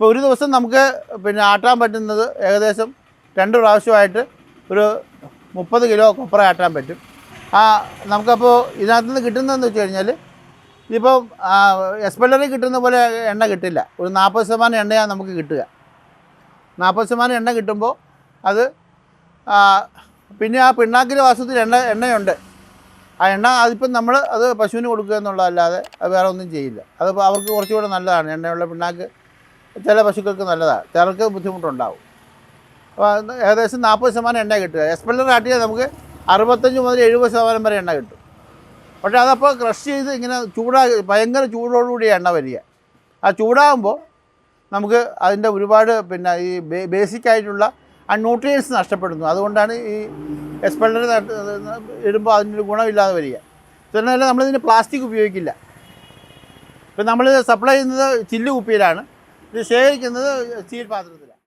ഇപ്പോൾ ഒരു ദിവസം നമുക്ക് പിന്നെ ആട്ടാൻ പറ്റുന്നത് ഏകദേശം രണ്ട് പ്രാവശ്യമായിട്ട് ഒരു മുപ്പത് കിലോ കൊപ്ര ആട്ടാൻ പറ്റും. ആ നമുക്കപ്പോൾ ഇതിനകത്ത് നിന്ന് കിട്ടുന്നതെന്ന് വെച്ച് കഴിഞ്ഞാൽ ഇപ്പോൾ എസ്പെല്ലറിൽ കിട്ടുന്ന പോലെ എണ്ണ കിട്ടില്ല. ഒരു നാൽപ്പത് ശതമാനം എണ്ണയാണ് നമുക്ക് കിട്ടുക. നാൽപ്പത് ശതമാനം എണ്ണ കിട്ടുമ്പോൾ അത് പിന്നെ ആ പിണ്ണാക്കിന്റെ വാസത്തിൽ എണ്ണ എണ്ണയുണ്ട്. ആ എണ്ണ അതിപ്പം നമ്മൾ അത് പശുവിന് കൊടുക്കുക എന്നുള്ളതല്ലാതെ വേറെ ഒന്നും ചെയ്യില്ല. അതിപ്പോൾ അവർക്ക് കുറച്ചുകൂടെ നല്ലതാണ്. എണ്ണയുള്ള പിണ്ണാക്ക് ചില പശുക്കൾക്ക് നല്ലതാണ് ചിലർക്ക് ബുദ്ധിമുട്ടുണ്ടാവും. അപ്പോൾ ഏകദേശം നാൽപ്പത് ശതമാനം എണ്ണ കിട്ടുക. എസ്പെല്ലർ ആട്ടിയാൽ നമുക്ക് അറുപത്തഞ്ച് മുതൽ എഴുപത് ശതമാനം വരെ എണ്ണ കിട്ടും. പക്ഷേ അതപ്പോൾ ക്രഷ് ചെയ്ത് ഇങ്ങനെ ചൂടാ ഭയങ്കര ചൂടോടുകൂടി എണ്ണ വരിക. ആ ചൂടാകുമ്പോൾ നമുക്ക് അതിന്റെ ഒരുപാട് പിന്നെ ഈ ബേസിക് ആയിട്ടുള്ള ആ ന്യൂട്രിയൻസ് നഷ്ടപ്പെടുന്നു. അതുകൊണ്ടാണ് ഈ എക്സ്പെല്ലർ ഇടുമ്പോൾ അതിന്റെ ഗുണമില്ലാതെ വരിക. തന്നെയല്ല നമ്മളിതിന് പ്ലാസ്റ്റിക് ഉപയോഗിക്കില്ല. ഇപ്പം നമ്മൾ സപ്ലൈ ചെയ്യുന്നത് ചില്ല് കുപ്പിയിലാണ്. ഇത് ശേഖരിക്കുന്നത് സ്റ്റീൽ പാത്രത്തിലാണ്.